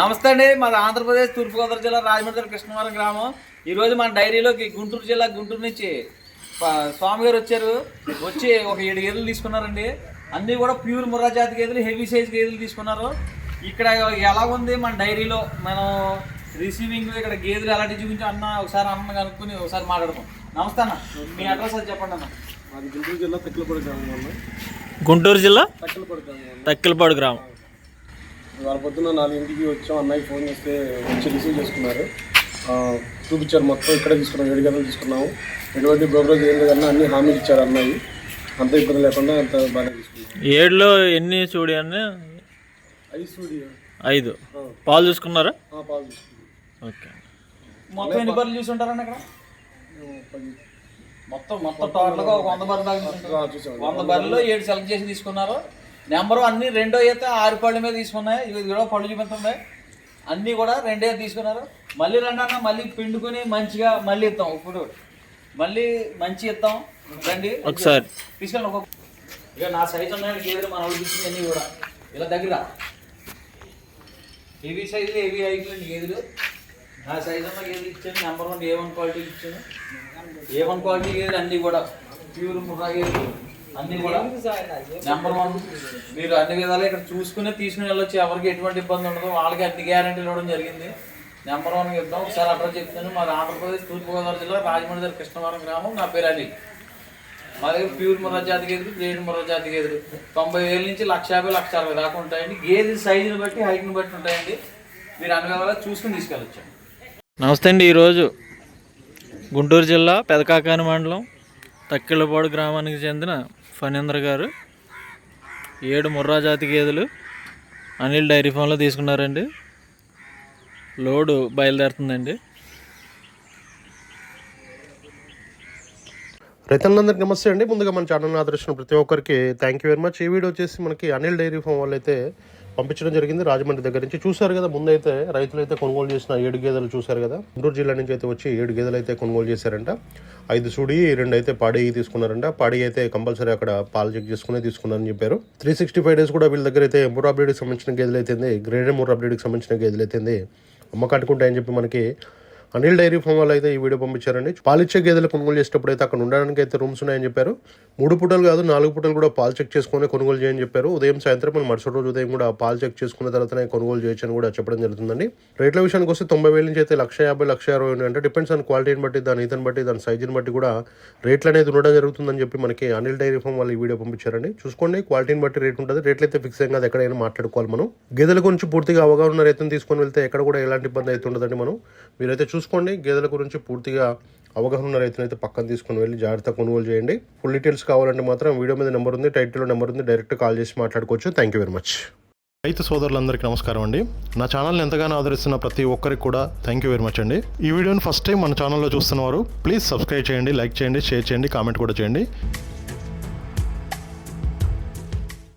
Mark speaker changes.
Speaker 1: నమస్తే అండి మాది ఆంధ్రప్రదేశ్ తూర్పుగోదావరి జిల్లా రాజమండ్రి కృష్ణవరం గ్రామం. ఈ రోజు మన డైరీలోకి గుంటూరు జిల్లా గుంటూరు నుంచి స్వామి గారు వచ్చారు. వచ్చి ఒక ఏడు గేదెలు తీసుకున్నారండి. అన్నీ కూడా ప్యూర్ ముర్రా జాతి గేదెలు హెవీ సైజ్ గేదెలు తీసుకున్నారు. ఇక్కడ ఎలా ఉంది మన డైరీలో? మనం రిసీవింగ్ ఇక్కడ గేదెలు ఎలాంటి చూపించి అన్న ఒకసారి అన్న కనుక్కొని ఒకసారి మాట్లాడదాం నమస్తే అన్న. మీ అడ్రస్ అది చెప్పండి అన్న.
Speaker 2: మాది గుంటూరు జిల్లా తెక్కలపూడి గ్రామం
Speaker 3: గుంటూరు జిల్లా
Speaker 2: తక్కిలపాడు గ్రామం. వాళ్ళ పొద్దున్న నాలుగింటికి వచ్చాం. అన్నయ్య ఫోన్ చేస్తే వచ్చి రిసీవ్ చేసుకున్నారు. ఆ, చూపించారు మొత్తం ఇక్కడే తీసుకున్నాం ఏడు గంటలు తీసుకున్నాము. ఎటువంటి బ్రోకరేజ్ ఏం లేదన్నా అన్ని హామీలు ఇచ్చారు అన్నయ్య. అంత ఇబ్బంది లేకుండా అంత బాగా తీసుకున్నాం.
Speaker 3: ఏడులో ఎన్ని చూడి అని
Speaker 2: ఐదు స్టూడియో
Speaker 3: ఐదు. పాలు చూసుకున్నారా?
Speaker 2: పాలు
Speaker 3: ఓకే.
Speaker 1: మొత్తం ఎన్ని బర్రెలు చూసి
Speaker 2: మేము పది.
Speaker 1: మొత్తం మొత్తం టోటల్గా ఒక వంద బర్రెలు దాకా వంద బర్రెలు ఏడు సెలెక్ట్ చేసి తీసుకున్నారు. నెంబర్ అన్ని రెండో అయితే ఆరు పళ్ళ మీద తీసుకున్నాయి. ఇవి కూడా పళ్ళు చూపిస్తుంది అన్నీ కూడా రెండే తీసుకున్నారు. మళ్ళీ రెండన్న మళ్ళీ పిండుకొని మంచిగా మళ్ళీ ఇద్దాం ఇప్పుడు మళ్ళీ మంచి ఇద్దాం రండి.
Speaker 3: ఒకసారి.
Speaker 1: తీసుకెళ్ళి ఒక ఇక నా సైజ్ ఉన్నాయి గేదెలు మన వాళ్ళకి ఇచ్చింది అన్నీ కూడా. ఇలా దగ్గర. హెవీ సైజులు హెవీ హైట్లు గేదెలు. నా సైజ్ ఉన్న గేదెలు ఇచ్చాను. Number one A one quality ఇచ్చాను. ఏ వన్ క్వాలిటీ గేదెలు అన్నీ కూడా. ప్యూర్ ముర్రా గేదెలు. అన్నీ కూడా నెంబర్ వన్ మీరు అన్ని విధాలు ఇక్కడ చూసుకుని తీసుకుని వెళ్ళొచ్చు ఎవరికి ఎటువంటి ఇబ్బంది ఉండదు. వాళ్ళకి అన్ని గ్యారంటీలు ఇవ్వడం జరిగింది. నెంబర్ వన్ ఇద్దాం. ఒకసారి అడ్రస్ చెప్తాను. మాది ఆంధ్రప్రదేశ్ తూర్పుగోదావరి జిల్లా రాజమండ్రి దగ్గర కృష్ణవరం గ్రామం. నా పేరు అలీ మా దగ్గర ప్యూర్ ముర్రా జాతి గేదెలు గ్రేడ్ ముర్రా జాతి గేదెలు. తొంభై వేల నుంచి లక్ష యాభై లక్ష అరవై దాకా ఉంటాయండి. గేదె సైజుని బట్టి హైట్ని బట్టి ఉంటాయండి. మీరు అన్ని విధాలు చూసుకుని తీసుకెళ్ళొచ్చు
Speaker 3: నమస్తే అండి. ఈరోజు గుంటూరు జిల్లా పెదకాకాని మండలం తక్కిళ్ళపాడు గ్రామానికి చెందిన ఫణీంద్ర గారు ఏడు ముర్రా జాతి గేదెలు అనిల్ డైరీ ఫామ్లో తీసుకున్నారండి. లోడు బయలుదేరుతుందండి.
Speaker 4: రైతులందరికీ నమస్తే అండి. ముందుగా మన ఛానల్ ఆదర్శించిన ప్రతి ఒక్కరికి థ్యాంక్ యూ వెరీ మచ్ ఈ వీడియో వచ్చేసి మనకి అనిల్ డైరీ ఫామ్ వాళ్ళు అయితే పంపించడం జరిగింది. రాజమండ్రి దగ్గర నుంచి చూశారు కదా ముందైతే రైతులు అయితే కొనుగోలు చేసిన ఏడు గేదెలు చూశారు కదా. గుంటూరు జిల్లా నుంచి అయితే వచ్చి ఏడు గేదెలు అయితే కొనుగోలు చేశారంట. ఐదు సూడి రెండు అయితే పాడి తీసుకున్నారంట. పాడి అయితే కంపల్సరీ అక్కడ పాలు చెక్ చేసుకునే తీసుకున్నారని చెప్పారు. త్రీ సిక్స్టీ ఫైవ్ డేస్ కూడా వీళ్ళ దగ్గర అయితే మూడు అప్డేట్కి సంబంధించిన గేదెలు అయితే గ్రేడ్ మూడు అప్డేట్కి సంబంధించిన గేదెలు అయితే అమ్మకాటుకుంటాయని చెప్పి మనకి అనిల్ డైరీ ఫామ్ వాళ్ళు అయితే ఈ వీడియో పంపించారండి. పాలిచ్చే గేదెలు కొనుగోలు చేసేటప్పుడు అయితే అక్కడ ఉండడానికి అయితే రూమ్స్ ఉన్నాయని చెప్పారు. మూడు పూటలు కాదు నాలుగు పూటలు కూడా పాలు చెక్ చేసుకుని కొనుగోలు చేయని చెప్పారు. ఉదయం సాయంత్రం మళ్ళీ మరుసటి రోజు ఉదయం కూడా పాలు చెక్ చేసుకున్న తర్వాతనే కొనుగోలు చేయొచ్చు అని కూడా చెప్పడం జరుగుతుందండి. రేట్ల విషయానికి వస్తే తొంభై వేల నుంచి అయితే లక్ష యాభై లక్ష అరవై ఉన్నాయి. అంటే డిపెండ్స్ ఆన్ క్వాలిటీని బట్టి దాని ఇతని బట్టి దాని సైజుని బట్టి కూడా రేట్లు అనేది ఉండడం జరుగుతుందని చెప్పి మనకి అనిల్ డైరీ ఫామ్ వాళ్ళు ఈ వీడియో పంపించారండి. చూసుకోండి క్వాలిటీని బట్టి రేట్ ఉంటుంది. రేట్లు అయితే ఫిక్స్ అయ్యి కాదు ఎక్కడైనా మాట్లాడుకోవాలి మనం. గేదెల గురించి పూర్తిగా అవగాహన ఉన్న రైతుని తీసుకొని వెళ్తే ఎక్కడ కూడా ఎలాంటి ఇబ్బంది అయితే ఉండదండి మనం. మీరైతే చూసుకోండి. గేదెల గురించి పూర్తిగా అవగాహన ఉన్న రైతులు అయితే పక్కన తీసుకొని వెళ్ళి జాగ్రత్త కొనుగోలు చేయండి. ఫుల్ డీటెయిల్స్ కావాలంటే మాత్రం వీడియో మీద నెంబర్ ఉంది టైటిల్లో నెంబర్ ఉంది డైరెక్ట్ కాల్ చేసి మాట్లాడుకోవచ్చు. థ్యాంక్ యూ వెరీ మచ్ రైతు సోదరులందరికీ నమస్కారం అండి. నా ఛానల్ని ఎంతగానో ఆదరిస్తున్న ప్రతి ఒక్కరికి కూడా థ్యాంక్ యూ వెరీ మచ్ అండి. ఈ వీడియోని ఫస్ట్ టైం మన ఛానల్లో చూస్తున్నవారు ప్లీజ్ సబ్స్క్రైబ్ చేయండి లైక్ చేయండి షేర్ చేయండి కామెంట్ కూడా చేయండి.